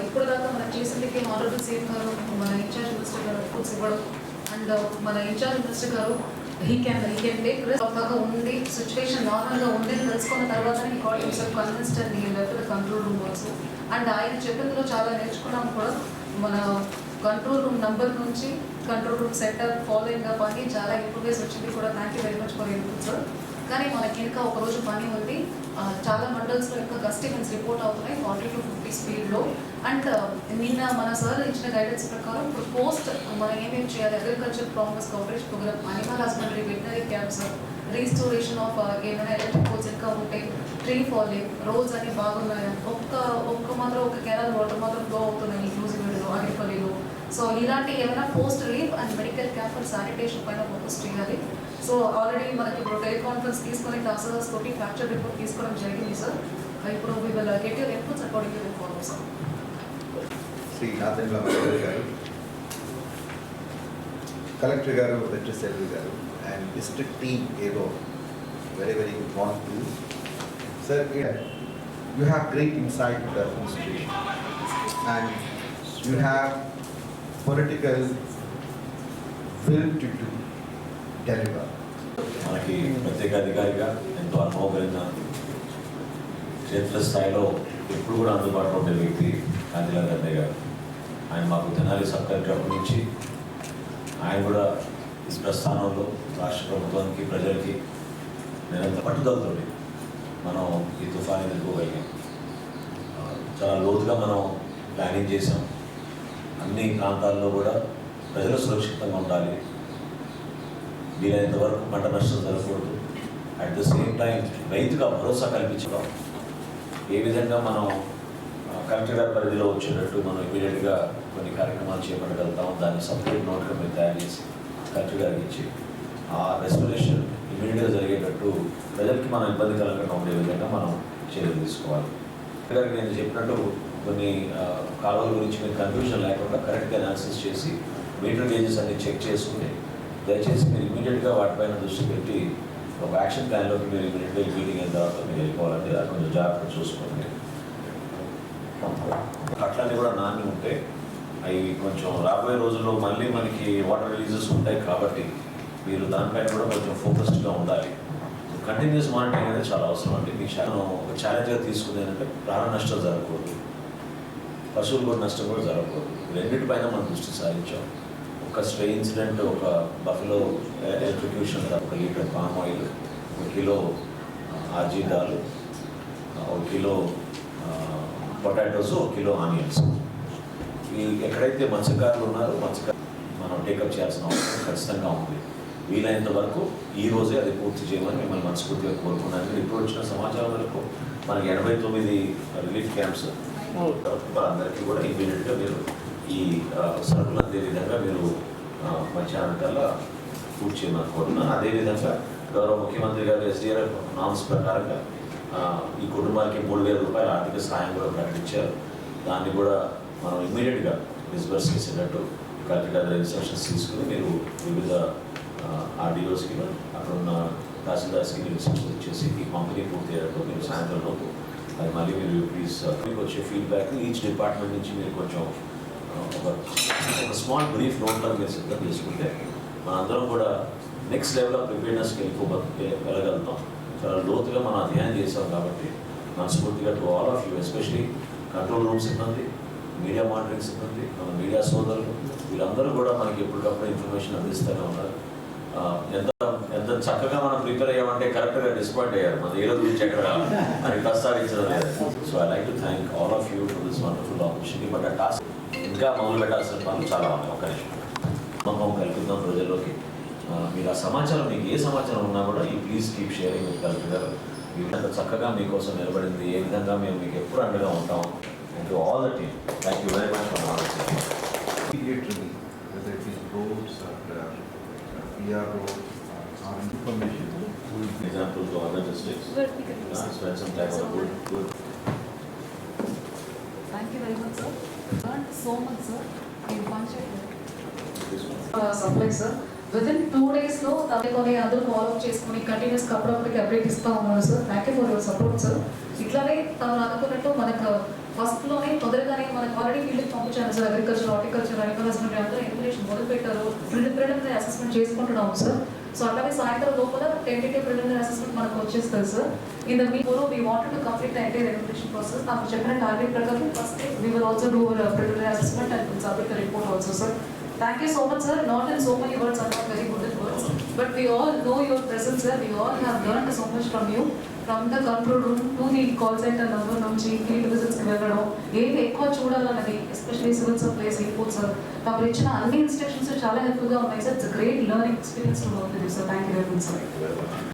ఇప్పుడు దాకా మన చేసిందికి ఆనరబుల్ సీఎం గారు మన ఇన్ఛార్జ్ మినిస్టర్ గారు అప్రూవ్స్ ఇవ్వడం అండ్ మన ఇన్ఛార్జ్ మినిస్టర్ గారు he can he can take బాగా ఉంది సిచ్యువేషన్ నార్మల్గా ఉంది అని తెలుసుకున్న తర్వాత he call himself convinced and he left the control room also and ఆయన చెప్పిందులో చాలా నేర్చుకున్నాం కూడా. మన కంట్రోల్ రూమ్ నంబర్ నుంచి control room setup following up అని చాలా ఇంప్రూవ్మెంట్స్ వచ్చింది కూడా. Thank you very much for input sir కానీ మనకి ఇంకా ఒక రోజు పని ఉంది. చాలా మండల్స్లో ఇంకా ఈవెంట్స్ రిపోర్ట్ అవుతున్నాయి ఫార్టీ టు ఫిఫ్టీ స్పీడ్లో అండ్ నిన్న మన సార్ ఇచ్చిన గైడెన్స్ ప్రకారం ఇప్పుడు పోస్ట్ మనం ఏమేమి చేయాలి? Agriculture promise coverage programme animal husbandry veterinary camps restoration of ఏమైనా ఎలక్ట్రిక్ పోల్స్ ఇంకా ఉంటే ట్రీ ఫాలింగ్ రోడ్స్ అని బాగున్నాయి? ఒక్క ఒక్క మాత్రం ఒక కెనాల్ వాటర్ మాత్రం గో అవుతున్నాయి ఇంక్లూజివ్లో అగ్రిపల్లిలో. సో ఇలాంటి ఏమైనా post relief and medical camp and sanitation పైన ఫోకస్ చేయాలి. సో ఆల్రెడీ మనకి ఇప్పుడు టెలికాన్ఫరెన్స్ తీసుకొని క్లాసెస్ తోటి ఫ్రాక్చర్ రిపోర్ట్ తీసుకోవడం జరిగింది సార్ ఇప్పుడు we will get your inputs according to follow sir Shri Nadendla Mahender గారు కలెక్టర్ గారు వెంకట సెల్వి గారు అండ్ డిస్ట్రిక్ట్ టీమ్ ఏదో very very good morning to sir you have great insight the situation and you have political will to to deliver మనకి ప్రత్యేక అధికారిగా ఎంతో అనుభవం కలిగిన క్షేత్ర స్థాయిలో ఎప్పుడు కూడా అందుబాటులో ఉండే వ్యక్తి కాంతిలాల్ గడ్డే గారు. ఆయన మాకు తెనాలి సబ్ కలెక్టర్ నుంచి. ఆయన కూడా ఈ ప్రస్థానంలో రాష్ట్ర ప్రభుత్వానికి ప్రజలకి నిరంతర పట్టుదలతో మనం ఈ తుఫాన్ ఎదుర్కోగలిగాం చాలా లోతుగా మనం ప్లానింగ్ చేసాం అన్ని ప్రాంతాల్లో కూడా ప్రజలు సురక్షితంగా ఉండాలి. వీలైనంత వరకు పంట నష్టం జరగకూడదు. అట్ ద సేమ్ టైం రైతుగా భరోసా కల్పించడం. ఏ విధంగా మనం కలెక్టర్ గారి పరిధిలో వచ్చేటట్టు మనం ఇమీడియట్గా కొన్ని కార్యక్రమాలు చేపట్టగలుగుతాం దాన్ని సపరేట్ నోట్ల మీద తయారు చేసి కలెక్టర్ గారికి ఇచ్చి ఆ రెస్పిరేషన్ ఇమీడియట్గా జరిగేటట్టు ప్రజలకి మనం ఇబ్బంది కలగకుండా ఉండే విధంగా మనం చర్యలు తీసుకోవాలి. గారికి నేను చెప్పినట్టు కొన్ని కాలువల గురించి మీరు కన్ఫ్యూజన్ లేకుండా కరెక్ట్గా అనాలిసిస్ చేసి మీటర్ గేజెస్ అన్ని చెక్ చేసుకుని దయచేసి మీరు ఇమీడియట్గా వాటిపైన దృష్టి పెట్టి ఒక యాక్షన్ ప్లాన్లోకి మీరు ఇమీడియట్గా ఈ మీటింగ్ అయిన తర్వాత మీరు వెళ్ళిపోవాలంటే అది కొంచెం జాగ్రత్త చూసుకోండి. అట్లన్నీ కూడా నాని ఉంటే అవి కొంచెం రాబోయే రోజుల్లో మళ్ళీ మనకి వాటర్ రిలీజెస్ ఉంటాయి కాబట్టి మీరు దానిపైన కూడా కొంచెం ఫోకస్డ్గా ఉండాలి. కంటిన్యూస్ మానిటరింగ్ అనేది చాలా అవసరం అండి. మీ శాతం ఒక ఛాలెంజ్గా తీసుకుంది ఏంటంటే ప్రాణ నష్టం జరగకూడదు. పశువులు కూడా నష్టం కూడా జరగకూడదు. రెండింటిపైన మనం దృష్టి సారించాం. ఒక స్ట్రే ఇన్సిడెంట్ ఒక బఫలో ఎలక్ట్రిక్యూషన్ ఒక లీటర్ పామ్ ఆయిల్ ఒక కిలో ఆర్జీడాలు ఒక కిలో పొటాటోస్ ఒక కిలో ఆనియన్స్ ఈ ఎక్కడైతే మత్స్యకారులు ఉన్నారో మత్స్యకారు మనం టేకప్ చేయాల్సిన అవసరం ఖచ్చితంగా ఉంది. వీలైనంత వరకు ఈ రోజే అది పూర్తి చేయమని మిమ్మల్ని మనస్ఫూర్తిగా కోరుకున్నాను ఇప్పుడు వచ్చిన సమాచారం వరకు మనకి ఎనభై తొమ్మిది రిలీఫ్ క్యాంప్స్ అందరికీ కూడా ఇమీడియట్గా మీరు ఈ సరుకులు అందే విధంగా మీరు మధ్యాహ్నం కల్లా పూర్తి చేయమని కోరుతున్నాను. అదేవిధంగా గౌరవ ముఖ్యమంత్రి గారు ఎస్డిఆర్ఎఫ్ నామ్స్ ప్రకారంగా ఈ కుటుంబానికి మూడు వేల రూపాయల ఆర్థిక సహాయం కూడా ప్రకటించారు. దాన్ని కూడా మనం ఇమ్మీడియట్గా డిస్బర్స్ చేసేటట్టు కలెక్టర్ ఇన్స్ట్రక్షన్స్ తీసుకుని మీరు వివిధ ఆర్డీఓస్కి అక్కడ ఉన్న తహసీల్దార్స్కి మీరు ఇన్స్ట్రక్షన్స్ ఇచ్చేసి ఈ పంపిణీ పూర్తి అయ్యేటప్పుడు మీరు సాయంత్రం లోపు అది మళ్ళీ మీరు ప్లీజ్ మీకు వచ్చే ఫీడ్బ్యాక్ ఈచ్ డిపార్ట్మెంట్ నుంచి మీరు కొంచెం ఒక స్మాల్ బ్రీఫ్ నోట్లో మీరు సిద్ధం చేసుకుంటే మనందరం కూడా నెక్స్ట్ లెవెల్ ఆఫ్ ప్రిపేర్నెస్కి వెళ్ళిపో వెళ్ళగలుగుతాం. చాలా లోతుగా మనం అధ్యయనం చేసాం కాబట్టి మనస్ఫూర్తిగా to all of you especially control room సిబ్బంది మీడియా మానిటరింగ్ సిబ్బంది మన మీడియా సోదరులు వీళ్ళందరూ కూడా మనకి ఎప్పటికప్పుడు ఇన్ఫర్మేషన్ అందిస్తూనే ఉన్నారు. ఎంత చక్కగా మనం ప్రిపేర్ అయ్యామంటే కరెక్ట్గా డిస్పాయింట్ అయ్యారు. మన ఏ రోజు గురించి ఎక్కడ అని ప్రస్తావించడం లేదు. So I like to thank all of you for this wonderful opportunity but ఆ టాస్క్ ఇంకా మొదలు పెట్టాల్సిన పనులు చాలా ఉన్నాయి. ఒక నిమిషం. నమ్మకం కల్పిద్దాం ప్రజల్లోకి. మీరు ఆ సమాచారం మీకు ఏ సమాచారం ఉన్నా కూడా ఈ please keep sharing with collector గారు. ఎంత చక్కగా మీకోసం నిలబడింది. ఏ విధంగా మేము మీకు ఎప్పుడు అండగా ఉంటాం thank you all the team thank you very much for immediately, whether ఆర్ is uh, it. Spend some time on good good thank you very much sir so much sir ఈ panchayat supply sir within two డేస్లో తగ్గకొని అందరూ follow up చేసుకుని continuous అప్పుడప్పటికి update ఇస్తూ ఉన్నారు sir thank you for your support sir ఇట్లానే తను అనుకున్నట్టు మనకు ఫస్ట్లోనే తొందరగానే మనకు ఆల్రెడీ ఫీల్డ్కి పంపించాను sir agriculture horticulture animal husbandry అందరూ ఇన్ఫర్మేషన్ మొదలు పెట్టారు ప్రిలిమినరీ అసెస్మెంట్ చేసుకుంటున్నాము సార్ సో అట్లాగే సాయంత్రం లోపల టెంటేటివ్ ప్రిలిమినరీ అసెస్మెంట్ మనకు వచ్చేస్తుంది sir in the me four we wanted to complete the entire education process నాకు చెప్పిన టార్గెట్ ప్రకారం first we will also do preliminary assessment and will submit the report also sir Thank you so much, sir. Not in so many words, are not very good at words. But we all know your presence, sir. We all have learned so much from you. From the control room to the call center number నుంచి field విజిట్స్కి వెళ్ళడం ఏది ఎక్కువ చూడాలన్నది especially civil supplies sir మాకు ఇచ్చిన అన్ని instructions చాలా హెల్ప్ఫుల్గా ఉన్నాయి. Sir it's great learning experience to work sir thank you very much sir